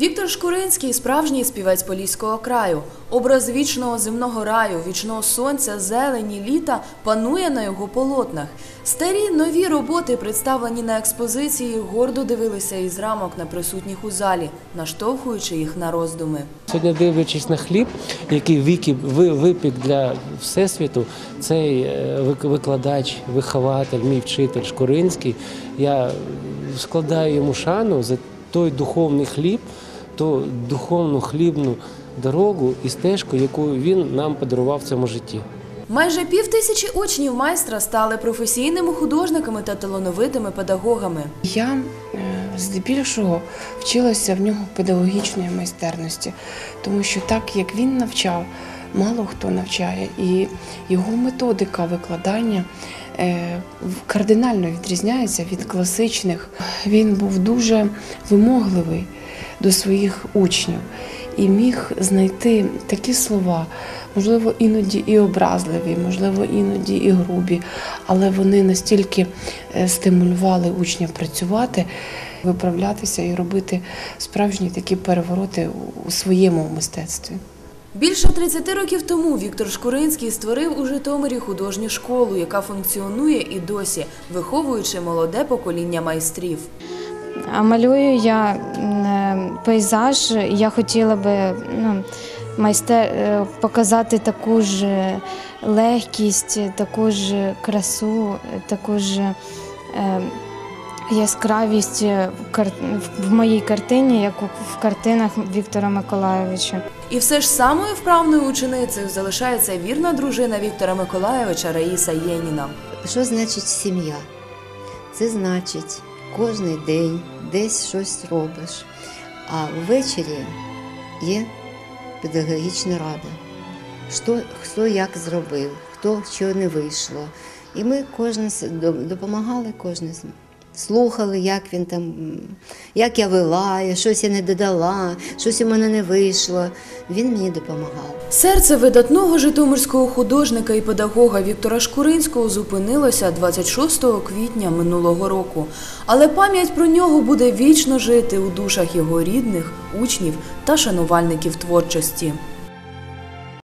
Віктор Шкуринський справжній співець Поліського краю. Образ вічного земного раю, вічного сонця, зелені, літа панує на його полотнах. Старі нові роботи, представлені на експозиції, гордо дивилися із рамок на присутніх у залі, наштовхуючи їх на роздуми. Сьогодні, дивлячись на хліб, який вікіп випік для всесвіту, цей е, викладач, вихователь, мій вчитель Шкуринський, я складаю йому шану за той духовний хліб, ту духовну хлібну дорогу і стежку, яку він нам подарував в цьому житті. Майже пів тисячі учнів майстра стали професійними художниками та талановитими педагогами. Я е, здебільшого вчилася в нього педагогічної майстерності, тому що так як він навчав, мало хто навчає, і його методика викладання кардинально відрізняється від класичних. Він був дуже вимогливий до своїх учнів і міг знайти такі слова, можливо, іноді і образливі, можливо, іноді і грубі, але вони настільки е, стимулювали учня працювати, виправлятися і робити справжні такі перевороти у своєму мистецтві. Більше 30 років тому Віктор Шкуринський створив у Житомирі художню школу, яка функціонує і досі, виховуючи молоде покоління майстрів. Малюю я е, пейзаж. Я хотіла би ну, майстер е, показати таку ж е, легкість, таку ж красу, таку ж яскравість е, в кар- в моїй картині, як у- в картинах Віктора Миколайовича. І все ж самою вправною ученицею залишається вірна дружина Віктора Миколайовича Раїса Єніна. Що значить сім'я? Це значить, кожен день десь щось робиш, а ввечері є педагогічна рада. Що, хто як зробив, хто що не вийшло. І ми кожен допомагали, кожен з- слухали, як він там, як я вела, щось я не додала, щось у мене не вийшло. Він мені допомагав. Серце видатного житомирського художника і педагога Віктора Шкуринського зупинилося 26 квітня минулого року. Але пам'ять про нього буде вічно жити у душах його рідних, учнів та шанувальників творчості.